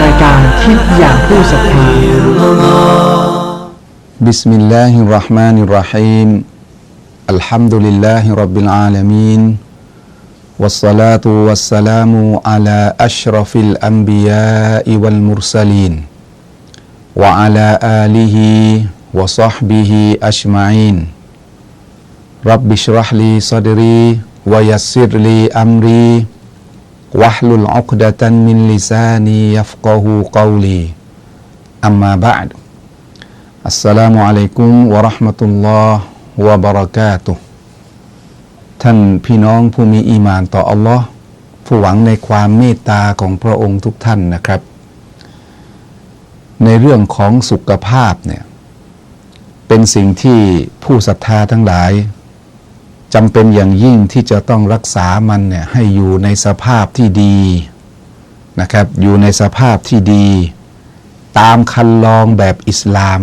รายการคิดอย่างผู้ศรัทธา بسم الله الرحمن الرحيم الحمد لله رب العالمين والصلاة والسلام على أشرف الأنبياء والمرسلين وعلى آله وصحبه أجمعين رب اشرح لي صدري ويسر لي أمري วะลุลอักดะตันมินลิซานียัฟกะฮูกอลีอัมมาบะดอัสสลามุอะลัยกุมวะราะห์มะตุลลอฮ์วะบะเราะกาตุท่านพี่น้องผู้มีอีมานต่ออัลลอฮ์ผู้หวังในความเมตตาของพระองค์ทุกท่านนะครับ ในเรื่องของสุขภาพเนี่ยเป็นสิ่งที่ผู้ศรัทธาทั้งหลาย จำเป็นอย่างยิ่งที่จะต้องรักษามันเนี่ยให้อยู่ในสภาพที่ดีนะครับ อยู่ในสภาพที่ดี ตามคันลองแบบอิสลาม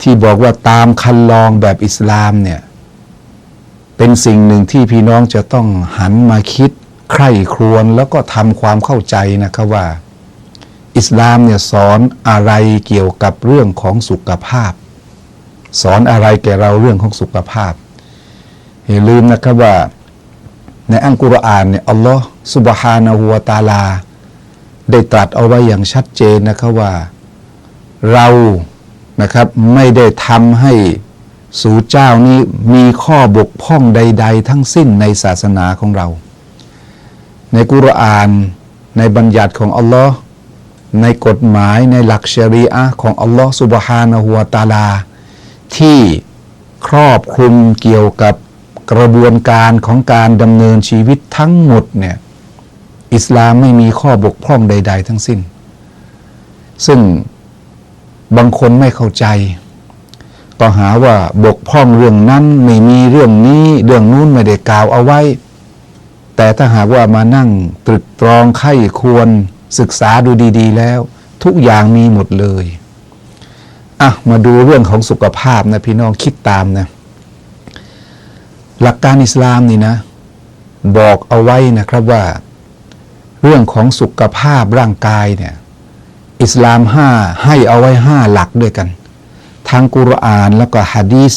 ที่บอกว่าตามคันลองแบบอิสลามเนี่ยเป็นสิ่งหนึ่งที่พี่น้องจะต้องหันมาคิดใคร่ครวญแล้วก็ทำความเข้าใจนะครับว่า อิสลามเนี่ยสอนอะไรเกี่ยวกับเรื่องของสุขภาพ สอนอะไรแก่เราเรื่องของสุขภาพ อย่าลืมนะครับว่า ในอัลกุรอานเนี่ยอัลลอฮ์สุบฮานะฮูวตาลา ได้ตรัสเอาไว้อย่างชัดเจนนะครับว่า เรานะครับไม่ได้ทำให้สู่เจ้านี้มีข้อบกพร่องใด ๆ ทั้งสิ้นในศาสนาของเรา ในกุรอานในบัญญัติของอัลลอฮ์ในกฎหมายในหลักชรีอะของอัลลอฮ์สุบฮานะฮูวตาลา ที่ครอบคลุมเกี่ยวกับ กระบวนการของการดำเนินชีวิตทั้งหมดเนี่ยอิสลามไม่มีข้อบกพร่องใด ๆ ทั้งสิ้น ซึ่งบางคนไม่เข้าใจก็หาว่าบกพร่องเรื่องนั้นไม่มีเรื่องนี้เรื่องนู้นไม่ได้กล่าวเอาไว้ แต่ถ้าหากว่ามานั่งตรึกตรองไข้ควรศึกษาดูดี ๆ แล้ว ทุกอย่างมีหมดเลย อะ มาดูเรื่องของสุขภาพนะพี่น้องคิดตามนะ หลักการอิสลามนี่นะ บอกเอาไว้นะครับว่า เรื่องของสุขภาพร่างกายเนี่ย อิสลามห้าให้เอาไว้ห้าหลักด้วยกันทางกุรอานแล้วก็ฮะดีส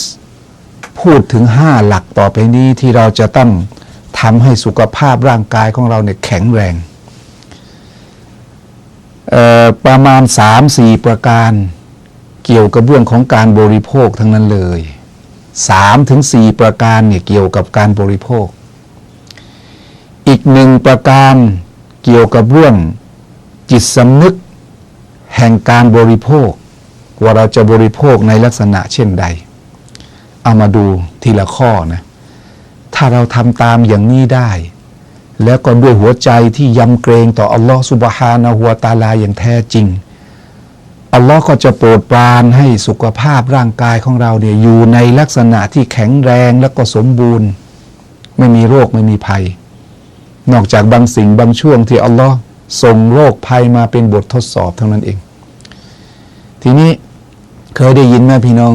พูดถึงห้าหลักต่อไปนี้ที่เราจะต้องทำให้สุขภาพร่างกายของเราเนี่ยแข็งแรง ประมาณสามสี่ประการ เกี่ยวกับเรื่องของการบริโภคทั้งนั้นเลย สามถึงสี่ประการเนี่ยเกี่ยวกับการบริโภค อีกหนึ่งประการเกี่ยวกับเรื่องจิตสำนึกแห่งการบริโภค ว่าเราจะบริโภคในลักษณะเช่นใด เอามาดูทีละข้อนะถ้าเราทำตามอย่างนี้ได้ แล้วก็ด้วยหัวใจที่ยำเกรงต่ออัลลอฮฺสุบฮานะฮุวตาลาอย่างแท้จริง อัลลอฮ์ก็จะโปรดปรานให้สุขภาพร่างกายของเราเนี่ยอยู่ในลักษณะที่แข็งแรงและก็สมบูรณ์ ไม่มีโรคไม่มีภัย นอกจากบางสิ่งบางช่วงที่อัลลอฮ์ส่งโรคภัยมาเป็นบททดสอบเท่านั้นเอง ทีนี้เคยได้ยินไหมพี่น้อง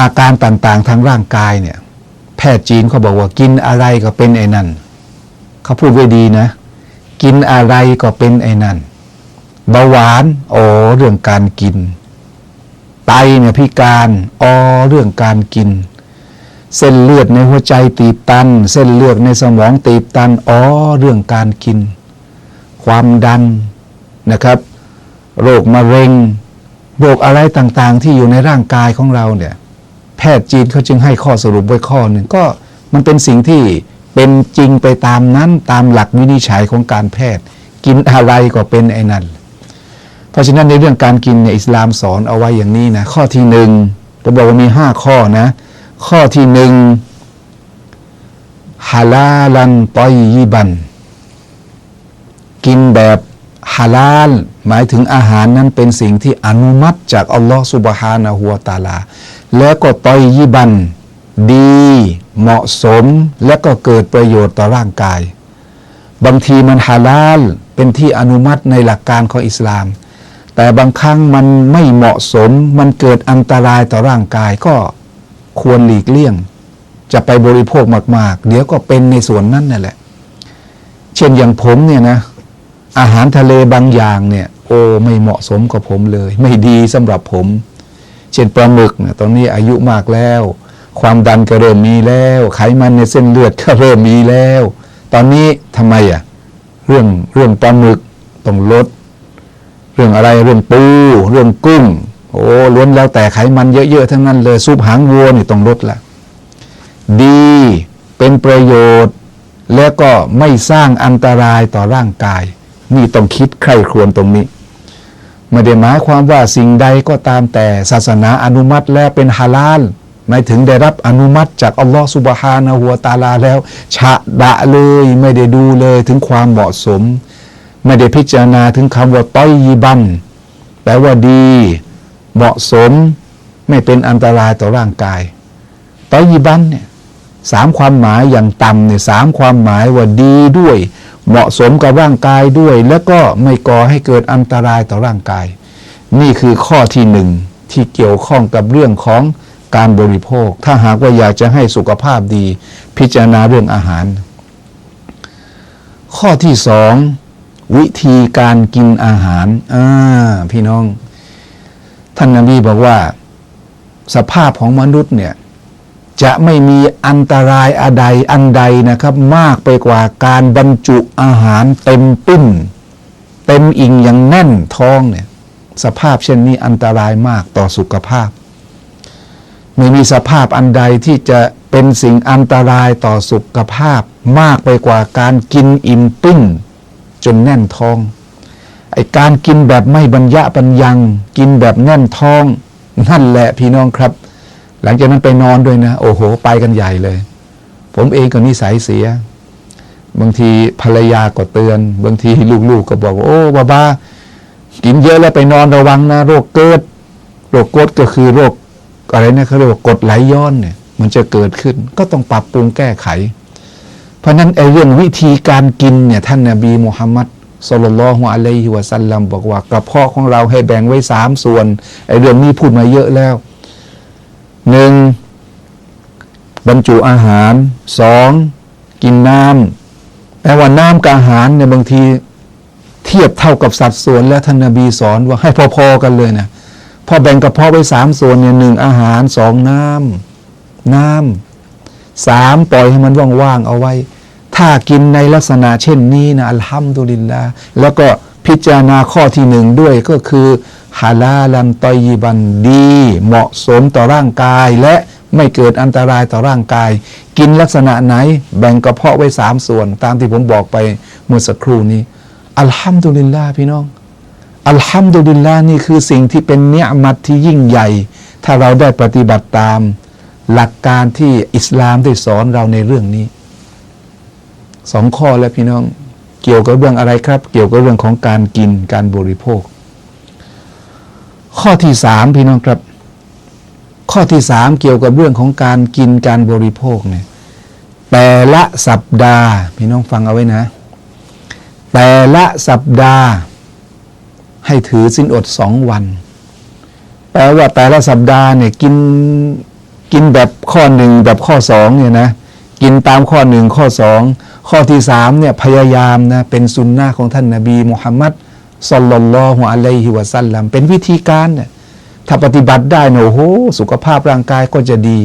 อาการต่างๆทางร่างกายเนี่ย แพทย์จีนเขาบอกว่ากินอะไรก็เป็นไอ้นั่นเขาพูดไว้ดีนะ กินอะไรก็เป็นไอ้นั่น เบาหวานอ๋อเรื่องการกิน ไตเนี่ยพิการอ๋อเรื่องการกิน เส้นเลือดในหัวใจตีบตัน เส้นเลือดในสมองตีบตันอ๋อเรื่องการกิน ความดันนะครับ โรคมะเร็ง โรคอะไรต่างๆ ที่อยู่ในร่างกายของเราเนี่ยแพทย์จีนเขาจึงให้ข้อสรุปไว้ข้อหนึ่งก็มันเป็นสิ่งที่เป็นจริงไปตามนั้นตามหลักวินิจฉัยของการแพทย์ กินอะไรก็เป็นไอ้นั่น เพราะฉะนั้นในเรื่องการกินเนี่ยอิสลามสอนเอาไว้อย่างนี้นะข้อที่หนึ่งเราบอกว่ามีห้าข้อนะ ข้อที่หนึ่งฮาลาลันตอยยิบัน กินแบบฮาลาล หมายถึงอาหารนั้นเป็นสิ่งที่อนุมัติจากอัลลอฮฺสุบฮานะฮูวตาลา แล้วก็ตอยยิบัน ดี เหมาะสมและก็เกิดประโยชน์ต่อร่างกาย บางทีมันฮาลาล เป็นที่อนุมัติในหลักการของอิสลาม แต่บางครั้งมันไม่เหมาะสม มันเกิดอันตรายต่อร่างกายก็ควรหลีกเลี่ยง จะไปบริโภคมาก ๆ เดี๋ยวก็เป็นในส่วนนั้นนั่นแหละ เช่นอย่างผมเนี่ยนะ อาหารทะเลบางอย่างเนี่ย โอ้ไม่เหมาะสมกับผมเลย ไม่ดีสำหรับผม เช่นปลาหมึกเนี่ยตอนนี้อายุมากแล้ว ความดันก็เริ่มมีแล้ว ไขมันในเส้นเลือดก็เริ่มมีแล้ว ตอนนี้ทำไมอะเรื่องเรื่องปลาหมึกต้องลด เรื่องอะไรเรื่องปู เรื่องกุ้ง โอ้ล้วนแล้วแต่ไขมันเยอะๆทั้งนั้นเลยซุปหางวัวนี่ต้องลดละดีเป็นประโยชน์ และก็ไม่สร้างอันตรายต่อร่างกาย นี่ต้องคิดใคร่ครวญตรงนี้ไม่ได้หมายความว่าสิ่งใดก็ตามแต่ศาสนาอนุมัติแล้วเป็นฮาลาลหมายถึงได้รับอนุมัติจากอัลลอฮฺสุบฮานะฮัวตาลาแล้ว ฉะดะเลยไม่ได้ดูเลยถึงความเหมาะสม ไม่ได้พิจารณาถึงคำว่าต้อยยีบันแปลว่าดี เหมาะสม ไม่เป็นอันตรายต่อร่างกายต้อยยีบันเนี่ยสามความหมายอย่างต่ำเนี่ยสามความหมายว่าดีด้วย เหมาะสมกับร่างกายด้วย แล้วก็ไม่ก่อให้เกิดอันตรายต่อร่างกาย นี่คือข้อที่หนึ่งที่เกี่ยวข้องกับเรื่องของการบริโภค ถ้าหากว่าอยากจะให้สุขภาพดี พิจารณาเรื่องอาหาร ข้อที่สอง วิธีการกินอาหารอ่าพี่น้อง ท่านนบีบอกว่า สภาพของมนุษย์เนี่ย จะไม่มีอันตรายอะไรอันใดนะครับ มากไปกว่าการบรรจุอาหารเต็มปิ้นเต็มอิ่งอย่างแน่นท้องเนี่ย สภาพเช่นนี้อันตรายมากต่อสุขภาพ ไม่มีสภาพอันใดที่จะเป็นสิ่งอันตรายต่อสุขภาพ มากไปกว่าการกินอิ่มปิ้น จนแน่นท้อง ไอการกินแบบไม่บรรยะบรรยัง กินแบบแน่นท้อง นั่นแหละพี่น้องครับ หลังจากนั้นไปนอนด้วยนะ โอ้โห ไปกันใหญ่เลย ผมเองก็นิสัยเสีย บางทีภรรยาก็เตือน บางทีลูกๆก็บอกว่าโอ้บ้าบ้ากินเยอะแล้วไปนอนระวังนะ โรคเกิด โรคกดก็คือโรคอะไรนะเขาเรียกว่ากดไหลย้อนเนี่ย มันจะเกิดขึ้น ก็ต้องปรับปรุงแก้ไข ราะนั้นไอ้เรื่องวิธีการกินเนี่ยท่านนาบีมุฮัมมัดสุลลัลฮุอะลัยฮิวะสัลลัมบอกว่ากระเพาะของเราให้แบ่งไว้สามส่วนไอ้เรื่องนี้พูดมาเยอะแล้วหนึ่งบรรจุอาหารสองกินน้ำแปลว่าน้ำกับอาหารเนี่ยบางทีเทียบเท่ากับสัดส่วนแล้วท่านนาบีสอนว่าให้พอๆกันเลยนะพอแบ่งกระเพาะไว้สามส่วนเนี่ยหนึ่งอาหารสองน้ำน้ำสามปล่อยให้มันว่างๆเอาไว้ ถ้ากินในลักษณะเช่นนี้นะอัลฮัมดุลิลละแล้วก็พิจารณาข้อที่หนึ่งด้วยก็คือฮาลาลันตอยีบันดี เหมาะสมต่อร่างกายและไม่เกิดอันตรายต่อร่างกาย กินลักษณะไหน แบ่งกระเพาะไว้สามส่วน ตามที่ผมบอกไปเมื่อสักครู่นี้ อัลฮัมดุลิลละพี่น้อง อัลฮัมดุลิลลาห์นี่คือสิ่งที่เป็นเนียมัตที่ยิ่งใหญ่ ถ้าเราได้ปฏิบัติตาม หลักการที่อิสลามได้สอนเราในเรื่องนี้ สองข้อแล้วพี่น้อง เกี่ยวกับเรื่องอะไรครับ เกี่ยวกับเรื่องของการกินการบริโภค ข้อที่สามพี่น้องครับ ข้อที่สามเกี่ยวกับเรื่องของการกินการบริโภคเนี่ยแต่ละสัปดาห์พี่น้องฟังเอาไว้นะ แต่ละสัปดาห์ให้ถือสินอดสองวัน แปลว่าแต่ละสัปดาห์เนี่ยกินกินแบบข้อหนึ่งแบบข้อสองเนี่ยนะ กินตามข้อหนึ่งข้อสอง ข้อที่สามเนี่ยพยายามนะเป็นสุนนะของท่านนาบีมุฮัมมัดสัลลัลลอฮุอะลัยฮิวะสัลลัมเป็นวิธีการเนี่ยถ้าปฏิบัติได้เนี่ยโอ้โหสุขภาพร่างกายก็จะดี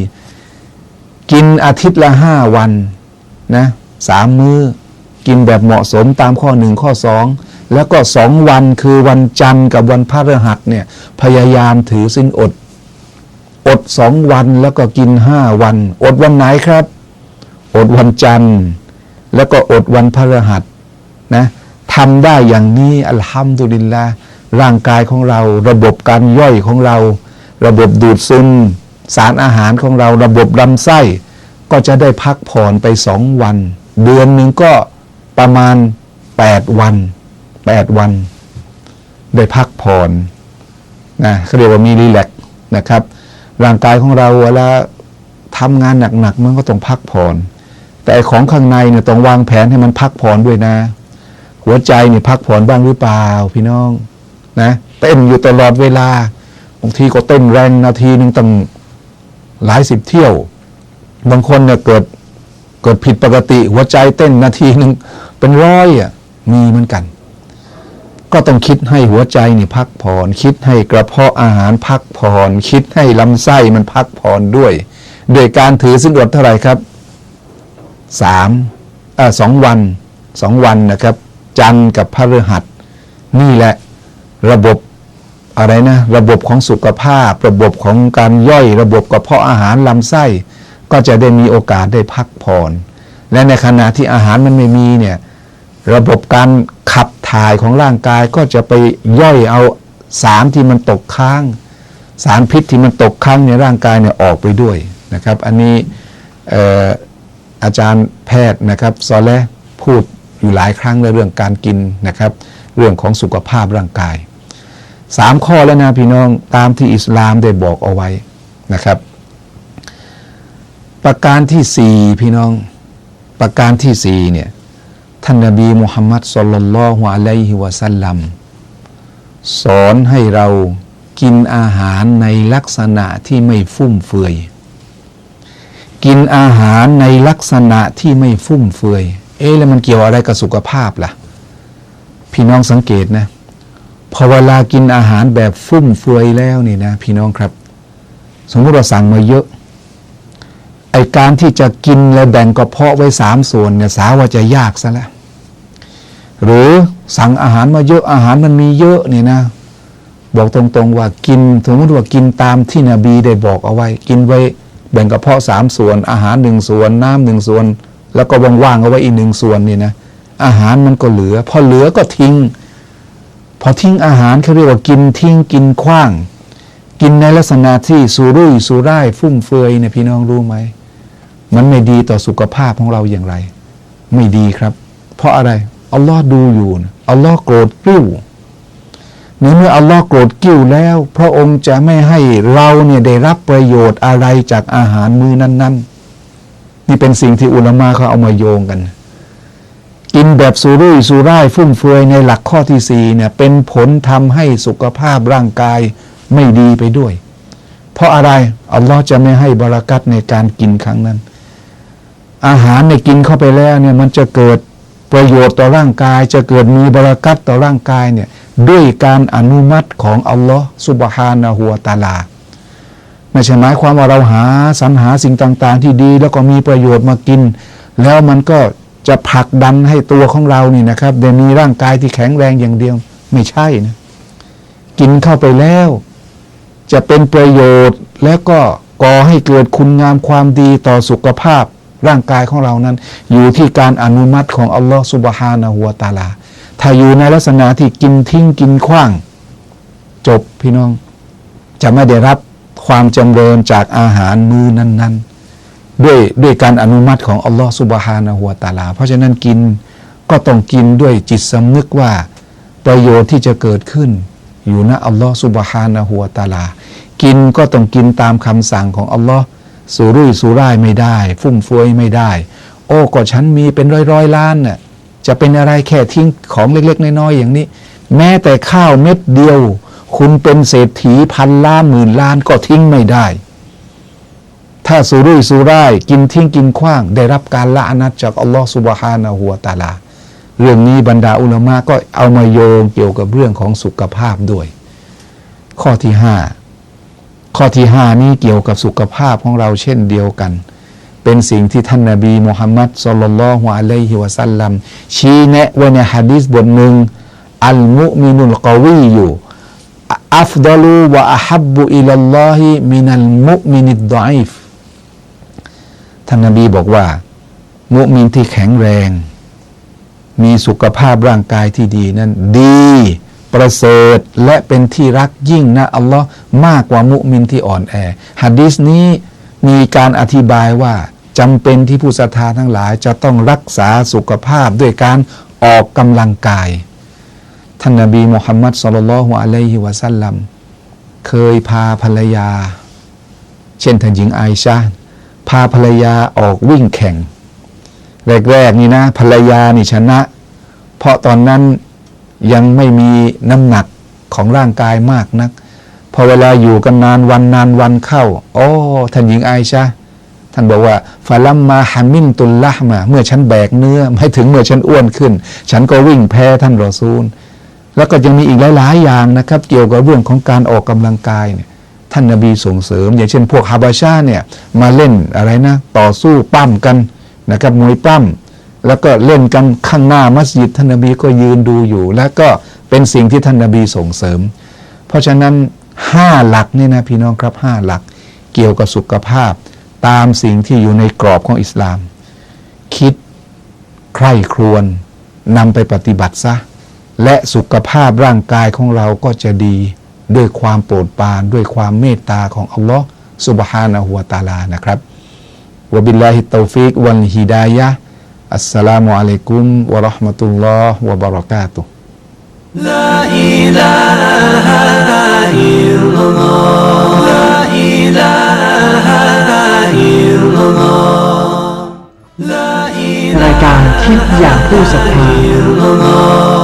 กินอาทิตย์ละห้าวันนะสามมื้อกินแบบเหมาะสมตามข้อหนึ่งข้อสองแล้วก็สองวันคือวันจันทร์กับวันพฤหัสเนี่ยพยายามถือสินอด อดสองวันแล้วก็กินห้าวัน อดวันไหนครับ อดวันจันทร์ แล้วก็อดวันพฤหัสนะทำได้อย่างนี้อัลฮัมดุลิลละร่างกายของเรา ระบบการย่อยของเรา ระบบดูดซึมสารอาหารของเรา ระบบลำไส้ ก็จะได้พักผ่อนไปสองวัน เดือนหนึ่งก็ประมาณแปดวันแปดวัน ได้พักผ่อนนะเขาเรียกว่ามีรีแลกซ์นะครับ ร่างกายของเราเวลาทำงานหนักๆมันก็ต้องพักผ่อน แต่ของข้างในเนี่ยต้องวางแผนให้มันพักผ่อนด้วยนะ หัวใจเนี่ยพักผ่อนบ้างหรือเปล่า พี่น้องนะ เต้นอยู่ตลอดเวลาบางทีก็เต้นแรงนาทีหนึ่งตั้งหลายสิบเที่ยว บางคนเนี่ยเกิดเกิดผิดปกติ หัวใจเต้นนาทีหนึ่งเป็นร้อยอะมีเหมือนกัน ก็ต้องคิดให้หัวใจนี่พักผ่อน คิดให้กระเพาะอาหารพักผ่อน คิดให้ลำไส้มันพักผ่อนด้วย โดยการถือสินอดเท่าไหร่ครับ สามสองวันสองวันนะครับ จันทร์กับพฤหัส นี่แหละระบบอะไรนะ ระบบของสุขภาพ ระบบของการย่อย ระบบกระเพาะอาหารลำไส้ ก็จะได้มีโอกาสได้พักผ่อน และในขณะที่อาหารมันไม่มีเนี่ยระบบการขับถ่ายของร่างกายก็จะไปย่อยเอาสารที่มันตกค้าง สารพิษที่มันตกค้างในร่างกายเนี่ยออกไปด้วยนะครับ อันนี้ อาจารย์แพทย์นะครับซอลและพูดอยู่หลายครั้งในเรื่องการกินนะครับ เรื่องของสุขภาพร่างกายสามข้อแล้วนะพี่น้องตามที่อิสลามได้บอกเอาไว้นะครับ ประการที่สี่พี่น้องประการที่สี่เนี่ยท่านนบีมุฮัมมัดสุลลัลลอฮุอะลัยฮิวะสัลลัมสอนให้เรากินอาหารในลักษณะที่ไม่ฟุ่มเฟือย กินอาหารในลักษณะที่ไม่ฟุ่มเฟือย เอ๊ะแล้วมันเกี่ยวอะไรกับสุขภาพล่ะ พี่น้องสังเกตนะ พอเวลากินอาหารแบบฟุ่มเฟือยแล้วนี่นะ พี่น้องครับ สมมติเราสั่งมาเยอะไอการที่จะกินและแบ่งกระเพาะไว้สามส่วนเนี่ยสาว่าจะยากซะแล้วหรือสั่งอาหารมาเยอะอาหารมันมีเยอะนี่นะ บอกตรงๆว่ากิน สมมติว่ากินตามที่นบีได้บอกเอาไว้ กินไว้ แบ่งกระเพาะสามส่วน อาหารหนึ่งส่วน น้ำหนึ่งส่วน แล้วก็ว่างๆเอาไว้อีกหนึ่งส่วนนี่นะอาหารมันก็เหลือ พอเหลือก็ทิ้ง พอทิ้งอาหารเขาเรียกว่ากินทิ้งกินขว้าง กินในลักษณะที่สุรุ่ยสุร่ายฟุ่มเฟือยเนี่ยพี่น้องรู้ไหมมันไม่ดีต่อสุขภาพของเราอย่างไร ไม่ดีครับ เพราะอะไรอัลลอฮ์ดูอยู่นะอัลลอฮ์โกรธกริ้ว ในเมื่ออัลลอฮ์โกรธกิ้วแล้ว พระองค์จะไม่ให้เราเนี่ยได้รับประโยชน์อะไรจากอาหารมือนั้น ๆ นี่เป็นสิ่งที่อุลามะเขาเอามาโยงกัน กินแบบสุรุ่ยสุร่ายฟุ่มเฟือยในหลักข้อที่สี่เนี่ยเป็นผลทำให้สุขภาพร่างกายไม่ดีไปด้วย เพราะอะไรอัลลอฮ์จะไม่ให้บารักัตในการกินครั้งนั้น อาหารในกินเข้าไปแล้วเนี่ยมันจะเกิดประโยชน์ต่อร่างกาย จะเกิดมีบารักัตต่อร่างกายเนี่ย ด้วยการอนุมัติของอัลลอฮ์สุบฮานะฮัวตาลา ไม่ใช่หมายความว่าเราหาสรรหาสิ่งต่าง ๆ ที่ดี แล้วก็มีประโยชน์มากิน แล้วมันก็จะผลักดันให้ตัวของเรานี่นะครับได้มีร่างกายที่แข็งแรงอย่างเดียว ไม่ใช่นะกินเข้าไปแล้ว จะเป็นประโยชน์และก็ก่อให้เกิดคุณงามความดีต่อสุขภาพร่างกายของเรานั้น อยู่ที่การอนุมัติของอัลลอฮฺสุบฮานะฮัวตาลา ถ้าอยู่ในลักษณะที่กินทิ้งกินขว้าง จบพี่น้อง จะไม่ได้รับความจำเริญจากอาหารมือนั้น ๆ ด้วยด้วยการอนุมัติของอัลลอฮฺสุบฮานะฮัวตาลา เพราะฉะนั้นกินก็ต้องกินด้วยจิตสำนึกว่า ประโยชน์ที่จะเกิดขึ้น อยู่ณอัลลอฮฺสุบฮานะฮัวตาลา กินก็ต้องกินตามคำสั่งของอัลลอฮ์สุรุ่ยสุร่ายไม่ได้ ฟุ่มเฟือยไม่ได้ โอ้ก็ฉันมีเป็นร้อยร้อยล้านน่ะ จะเป็นอะไรแค่ทิ้งของเล็ก ๆ น้อยๆอย่างนี้ แม้แต่ข้าวเม็ดเดียว คุณเป็นเศรษฐีพันล้านหมื่นล้านก็ทิ้งไม่ได้ ถ้าสุรุ่ยสุร่ายกินทิ้งกินขว้าง ได้รับการละอนัตจากอัลลอฮฺสุบฮานะฮัวตะอาลา เรื่องนี้บรรดาอุลามะก็เอามาโยงเกี่ยวกับเรื่องของสุขภาพด้วย ข้อที่ห้าข้อที่ห้านี้เกี่ยวกับสุขภาพของเราเช่นเดียวกัน เป็นสิ่งที่ท่านนาบีมุฮัมมัดสุลลัลลอฮุอะลัยฮิวะสัลลัมชี้แนะไว้ในฮะดีษบทหนึ่งอัลมุมินุลกวีอยู่อัฟดาลูวะอะฮับบุอิลลอฮิมินัลมุมินิดดออิฟท่านนาบีบอกว่า มุมินที่แข็งแรง มีสุขภาพร่างกายที่ดีนั้นดี ประเสริฐและเป็นที่รักยิ่งนะอัลลอฮ์มากกว่ามุมินที่อ่อนแอฮะดีษนี้ มีการอธิบายว่าจำเป็นที่ผู้ศรัทธาทั้งหลายจะต้องรักษาสุขภาพด้วยการออกกำลังกาย ท่านนบีมุฮัมมัดสุลลัลฮุอะลัยฮิวะสัลลัมเคยพาภรรยา เช่นท่านหญิงไอชาพาภรรยาออกวิ่งแข่ง แรกๆนี่นะภรรยานี่ชนะ เพราะตอนนั้นยังไม่มีน้ำหนักของร่างกายมากนัก พอเวลาอยู่กันนานวันนานวันเข้าโอ้ท่านหญิงไอชาท่านบอกว่าฟาลัมมาฮามินตุลละมา เมื่อฉันแบกเนื้อไม่ถึงเมื่อฉันอ้วนขึ้น ฉันก็วิ่งแพ้ท่านรอซูล แล้วก็ยังมีอีกหลายๆอย่างนะครับ เกี่ยวกับเรื่องของการออกกำลังกายเนี่ยท่านนบีส่งเสริม อย่างเช่นพวกฮาบาชาเนี่ยมาเล่นอะไรนะ ต่อสู้ปั้มกันนะครับมวยปั้มแล้วก็เล่นกันข้างหน้ามัสยิดท่านนบีก็ยืนดูอยู่ แล้วก็เป็นสิ่งที่ท่านนบีส่งเสริม เพราะฉะนั้น ห้าหลักนี่นะพี่น้องครับห้าหลัก เกี่ยวกับสุขภาพ ตามสิ่งที่อยู่ในกรอบของอิสลาม คิดใคร่ครวญนำไปปฏิบัติซะ และสุขภาพร่างกายของเราก็จะดี ด้วยความโปรดปรานด้วยความเมตตาของอัลลอฮ์สุบฮานะฮุวาตาลานะครับวะบิลลาฮิตตอฟิกวันฮิดายะห์อัสสลามุอะลัยกุมวะเราะห์มะตุลลอฮ์วะบะเราะกาตุฮ์ لا إله إلا รายการที่อย่างผู้ศรัทธา